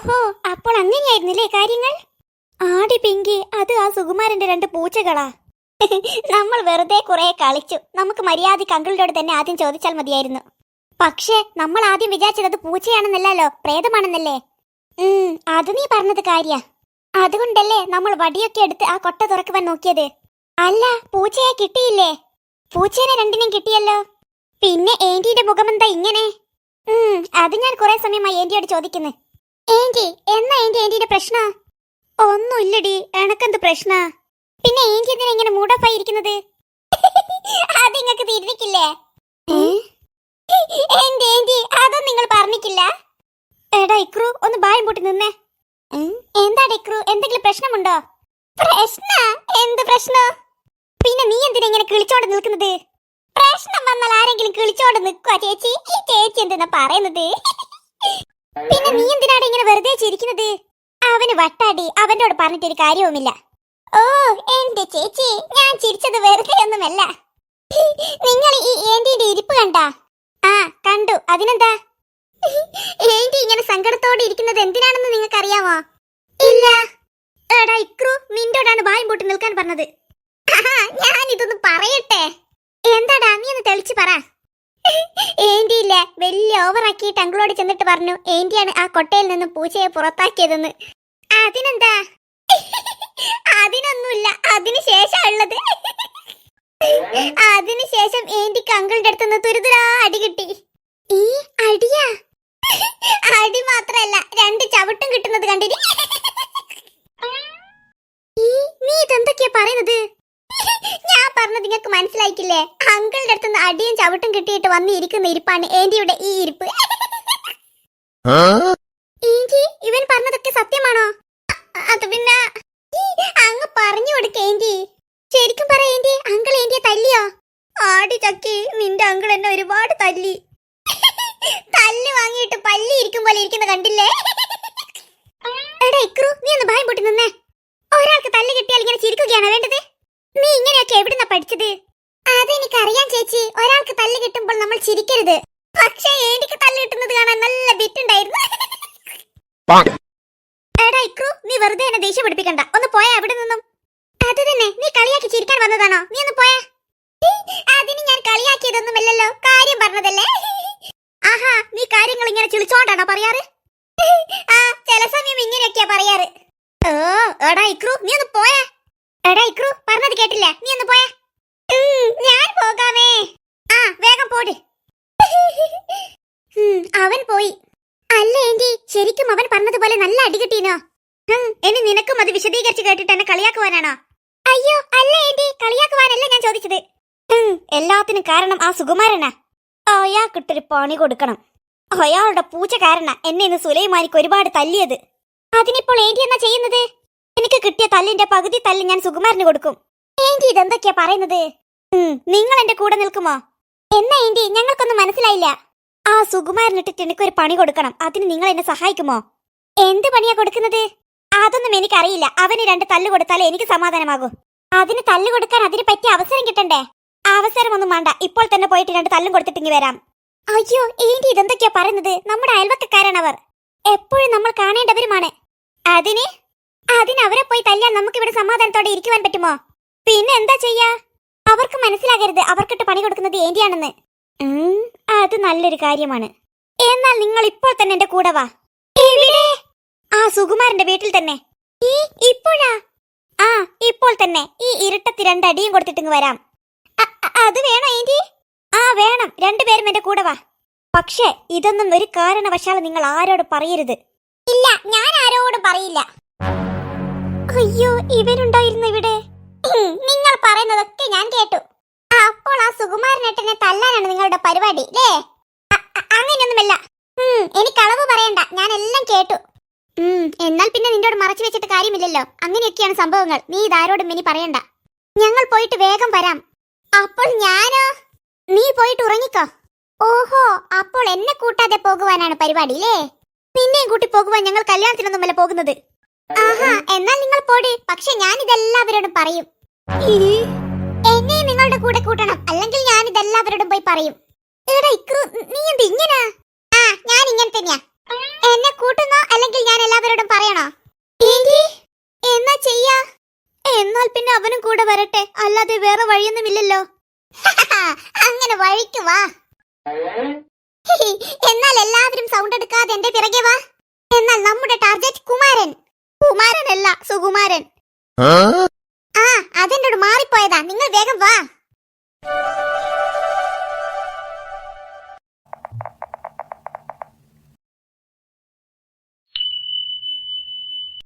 ഓഹോ അപ്പോൾ അങ്ങനെയായിരുന്നില്ലേ കാര്യങ്ങൾ? ആടി പിങ്കി അത് ആ സുകുമാരന്റെ രണ്ട് പൂച്ചകളാ. നമ്മൾ വെറുതെ കുറെ കളിച്ചു. നമുക്ക് മര്യാദയ്ക്ക് അങ്കിളിനോട് തന്നെ ആദ്യം ചോദിച്ചാൽ മതിയായിരുന്നു. പക്ഷേ നമ്മൾ ആദ്യം വിചാരിച്ചത് അത് പൂച്ചയാണെന്നല്ലല്ലോ പ്രേതമാണെന്നല്ലേ? ഉം അത് നീ പറഞ്ഞത് കാര്യ. അതുകൊണ്ടല്ലേ നമ്മൾ വടിയൊക്കെ എടുത്ത് ആ കൊട്ട തുറക്കുവാൻ നോക്കിയത്. അല്ല പൂച്ചയെ കിട്ടിയില്ലേ? പൂച്ചേനെ രണ്ടിനെയും കിട്ടിയല്ലോ. പിന്നെ ഏന്റിയുടെ മുഖമെന്താ ഇങ്ങനെ? ഉം അത് ഞാൻ കുറെ സമയമായി ഏന്റിയോട് ചോദിക്കുന്നു. ഏന്റി എന്നാ ഏന്റി ഏന്റിന്റെ പ്രശ്ന? ഒന്നുമില്ലടി എനക്കെന്ത് പ്രശ്ന? പിന്നെ ഏന്റി എന്തിനാ ഇങ്ങനെ മൂഡോഫായി ഇരിക്കുന്നത്? അത് നിങ്ങൾക്ക് തിരിഞ്ഞിക്കില്ലേ ഏന്റി ഏന്റി അതൊന്നും നിങ്ങൾ പറഞ്ഞിക്കില്ല എടാ ഇക്രു ഒന്ന് ബായം പൂട്ടി നിന്നേ. എന്താ എന്താടാ ഇക്രു എന്തെങ്കിലും പ്രശ്നമുണ്ടോ? പ്രശ്ന? എന്ത് പ്രശ്നം? പിന്നെ നീ എന്തിനാ ഇങ്ങനെ കിളിച്ചോണ്ട് നിൽക്കുന്നത്? പ്രശ്നം വന്നാൽ ആരെങ്കിലും കിളിച്ചോണ്ട് നിൽക്കുക ചേച്ചി. ചേച്ചി എന്തിനാ പറയുന്നത്? പിന്നെ നീ എന്തിനാണ് ഇങ്ങനെ വെറുതെ ചിരിക്കുന്നത്? അവന് വട്ടാടി അവനോട് പറഞ്ഞിട്ടൊരു കാര്യവുമില്ല. ഓ എന്റെ ചേച്ചി ഞാൻ ചിരിച്ചത് വെറുതെ ഒന്നുമല്ല. നിങ്ങൾ ഈ ഏന്റിന്റെ ഇരിപ്പ് കണ്ടാ? ആ കണ്ടു. അതിനെന്താ? ഏന്റി ഇങ്ങനെ സങ്കടത്തോടെ ഇരിക്കുന്നത് എന്തിനാണെന്ന് നിങ്ങൾക്ക് അറിയാമോ ഇല്ല. എടാ ഇക്രു നിന്റോടാണ് ബായും പൊട്ടി നിൽക്കാൻ പറഞ്ഞത്. ഞാൻ ഇതൊന്ന് പറയട്ടെ. എന്താടാ നീ ഒന്ന് തെളിച്ച് പറ. ഏന്റി ഇല്ല വലിയ ഓവറാക്കിയിട്ട് അങ്കിളോട് ചെന്നിട്ട് പറഞ്ഞു ഏന്റിയാണ് ആ കൊട്ടയിൽ നിന്ന് പൂച്ചയെ പുറത്താക്കിയതെന്ന്. അതിനെന്താ? അതിനൊന്നുമില്ല അതിന് ഉള്ളത്. അതിനുശേഷം ഏന്റിക്ക് അങ്കിളുടെ അടുത്ത് നിന്ന് തുരുതുരാ അടി കിട്ടി. ഈ അടിയാ? അടി മാത്രല്ല രണ്ട് ചവിട്ടും കിട്ടുന്നത് കണ്ടിരി നീ ഇതെന്തൊക്കെയാ പറയുന്നത്? ഞാൻ പറഞ്ഞത് നിങ്ങൾക്ക് മനസ്സിലായിക്കില്ലേ അങ്കിളിന്റെ അടുത്ത് നിന്ന് അടിയും ചവിട്ടും കിട്ടിയിട്ട് വന്നിരിക്കുന്ന ഇരിപ്പാണ് ഏന്റിയുടെ ഈ ഇരിപ്പ്. ഏന്റി ഇവൻ പറഞ്ഞതൊക്കെ സത്യമാണോ? അത് പിന്നെ അങ്ങ് പറഞ്ഞു കൊടുക്ക ഏന്റി. ശരിക്കും പറ ഏന്റി അങ്കിൾ ഏന്റിയെ തല്ലിയോ? ആടി ചക്കി നിന്റെ അങ്കിൾ എന്നെ ഒരുപാട് തല്ലി. തല്ല് വാങ്ങിയിട്ട് പല്ലി ഇരിക്കും പോലെ ഇരിക്കുന്ന കണ്ടില്ലേ? എടാ ഇക്രു നീ ഒന്ന് ഭയം പൊട്ടി നിന്നേ. ഒരാൾക്ക് തല്ല് കിട്ടിയാൽ ഇങ്ങനെ ചിരിക്കുകയാണ് വേണ്ടത്? ഇങ്ങനെയൊക്കെ എവിടുന്നാ പഠിച്ചത്? അതെനിക്കറിയാം ചേച്ചി. ഒരാൾക്ക് തല്ല് കിട്ടുമ്പോൾ നമ്മൾ ചിരിക്കരുത്. പക്ഷേ എനിക്ക് തല്ല് കിട്ടുന്നത് കാണാൻ നല്ല ബിറ്റുണ്ടായിരുന്നു എടാ ഇക്രു നീ വെറുതെ എന്നെ ദേഷ്യം പിടിപ്പിക്കണ്ട. ഒന്ന് പോയാ അവിടെ നിന്നും? അത് തന്നെ. നീ കളിയാക്കി ചിരിക്കാൻ വന്നതാണോ? നീ ഒന്ന് പോയാ. അതിന് ഞാൻ കളിയാക്കിയതൊന്നുമല്ലല്ലോ കാര്യം പറഞ്ഞതല്ലേ? ആഹാ നീ കാര്യങ്ങൾ ഇങ്ങനെ ചിളിച്ചോണ്ടാണോ പറയാറ്? ആ ചില സമയം ഇങ്ങനെയൊക്കെയാ പറയാറ്. ഓ എടാ ഇക്രു നീ ഒന്ന് പോയാ. എടാ പറഞ്ഞത് കേട്ടില്ല? നീ ഒന്ന് പോയാ. ഞാൻ പോകാമേ. ആ വേഗം പോട് അവൻ പോയി. അല്ല ഏന്റി ശരിക്കും അവൻ പറഞ്ഞതുപോലെ നല്ല അടി കിട്ടീനോ? ഇനി നിനക്കും അത് വിശദീകരിച്ച് കേട്ടിട്ട് എന്നെ കളിയാക്കുവാനാണോ? അയ്യോ അല്ല ഏന്റി കളിയാക്കുവാനല്ല ഞാൻ ചോദിച്ചത്. എല്ലാത്തിനും കാരണം ആ സുകുമാരനാ. അയാൾക്കിട്ടൊരു പണി കൊടുക്കണം. അയാളുടെ പൂച്ച കാരണ എന്നെ ഇന്ന് സുലൈമാനിക്ക് ഒരുപാട് തല്ലിയത്. അതിനിപ്പോൾ ഏന്റി എന്നാ ചെയ്യുന്നത്? കിട്ടിയ തല്ലിന്റെ പകുതി തല്ല് ഞാൻ സുകുമാരന് കൊടുക്കും. ഏന്റി ഇതെന്തൊക്കെയാ പറയുന്നത്? നിങ്ങൾ എന്റെ കൂടെ നിൽക്കുമോ? എന്നാ ഏന്റി ഞങ്ങൾക്കൊന്നും മനസ്സിലായില്ല. ആ സുകുമാരനിട്ടിട്ട് എനിക്കൊരു പണി കൊടുക്കണം. അതിന് നിങ്ങൾ എന്നെ സഹായിക്കുമോ? എന്ത് പണിയാ കൊടുക്കുന്നത്? അതൊന്നും എനിക്കറിയില്ല. അവന് രണ്ട് തല്ല് കൊടുത്താലേ എനിക്ക് സമാധാനമാകൂ. അതിന് തല്ല് കൊടുക്കാൻ അതിന് പറ്റിയ അവസരം കിട്ടണ്ടേ? അവസരമൊന്നും വേണ്ട. ഇപ്പോൾ തന്നെ പോയിട്ട് രണ്ട് തല്ലും കൊടുത്തിട്ടിങ്ങി വരാം. അയ്യോ ഏന്റി ഇതെന്തൊക്കെയാ പറയുന്നത്? നമ്മുടെ അയൽവക്കക്കാരാണ് അവർ എപ്പോഴും നമ്മൾ കാണേണ്ടവരുമാണ്. അതിന് അതിന് അവരെ പോയി തല്ലാൻ നമുക്ക് ഇവിടെ സമാധാനത്തോടെ ഇരിക്കുവാൻ പറ്റുമോ? പിന്നെ എന്താ ചെയ്യാ? അവർക്ക് മനസ്സിലാകരുത് അവർക്കിട്ട് പണി കൊടുക്കുന്നത് ഏന്റിയാണെന്ന് അത് നല്ലൊരു കാര്യമാണ്. എന്നാൽ നിങ്ങൾ ഇപ്പോൾ തന്നെ എന്റെ കൂടെ വാ. ആ സുകുമാരന്റെ വീട്ടിൽ തന്നെ. ഈ ഇപ്പോഴാ? ആ ഇപ്പോൾ തന്നെ. ഈ ഇരുട്ടത്തി രണ്ടടിയും കൊടുത്തിട്ടിങ് വരാം. അത് വേണോ ഏന്റി ആ വേണം. രണ്ടുപേരും എന്റെ കൂടെ വാ. പക്ഷേ ഇതൊന്നും ഒരു കാരണവശാലും നിങ്ങൾ ആരോട് പറയരുത്. ഇല്ല ഞാൻ ആരോടും പറയില്ല. അയ്യോ ഇവനുണ്ടായിരുന്നു ഇവിടെ. നിങ്ങൾ പറയുന്നതൊക്കെ ഞാൻ കേട്ടു. അപ്പോൾ ആ സുകുമാരനേട്ടനെ തല്ലാനാണ് നിങ്ങളുടെ പരിപാടി അല്ലേ അങ്ങനെയൊന്നുമില്ല. എനിക്ക് അളവ് പറയണ്ട ഞാൻ എല്ലാം കേട്ടു. എന്നാൽ പിന്നെ നിന്നോട് മറച്ചു വെച്ചിട്ട് കാര്യമില്ലല്ലോ. അങ്ങനെയൊക്കെയാണ് സംഭവങ്ങൾ. നീ ഇതാരോടും ഇനി പറയണ്ട. ഞങ്ങൾ പോയിട്ട് വേഗം വരാം. അപ്പോൾ ഞാനോ? നീ പോയിട്ട് ഉറങ്ങിക്കോ. ഓഹോ അപ്പോൾ എന്നെ കൂട്ടാതെ പോകുവാനാണ് പരിപാടി അല്ലേ നിന്നെയും കൂട്ടി പോകുവാൻ ഞങ്ങൾ കല്യാണത്തിനൊന്നുമല്ല പോകുന്നത്. എന്നാൽ നിങ്ങൾ പോടി. പക്ഷെ ഞാൻ ഇതെല്ലാവരോടും പറയും എന്നെ നിങ്ങളുടെ കൂടെ കൂട്ടണം. അല്ലെങ്കിൽ ഞാൻ ഇതെല്ലാവരോടും പോയി പറയും. എടാ നീ എന്ത് ഇങ്ങനെ? ആ ഞാൻ ഇങ്ങനെ തന്നെയാ. എന്നെ കൂട്ടുന്നോ? അല്ലെങ്കിൽ ഞാൻ എല്ലാവരോടും പറയണോ? എന്നാ ചെയ്യാ? എന്നാൽ പിന്നെ അവനും കൂടെ വരട്ടെ. അല്ലാതെ വേറെ വഴിയൊന്നുമില്ലല്ലോ. അങ്ങനെ വഴിക്ക് വാ. എന്നാൽ എല്ലാവരും സൗണ്ട് എടുക്കാതെ എന്റെ പിറകെ വാ. എന്നാൽ നമ്മുടെ ടാർഗറ്റ് കുമാരൻ. കുമാരനല്ല സുകുമാരൻ. ആ? അതെന്നോട് മാറിപ്പോയതാ. നിങ്ങൾ വേഗം വാ.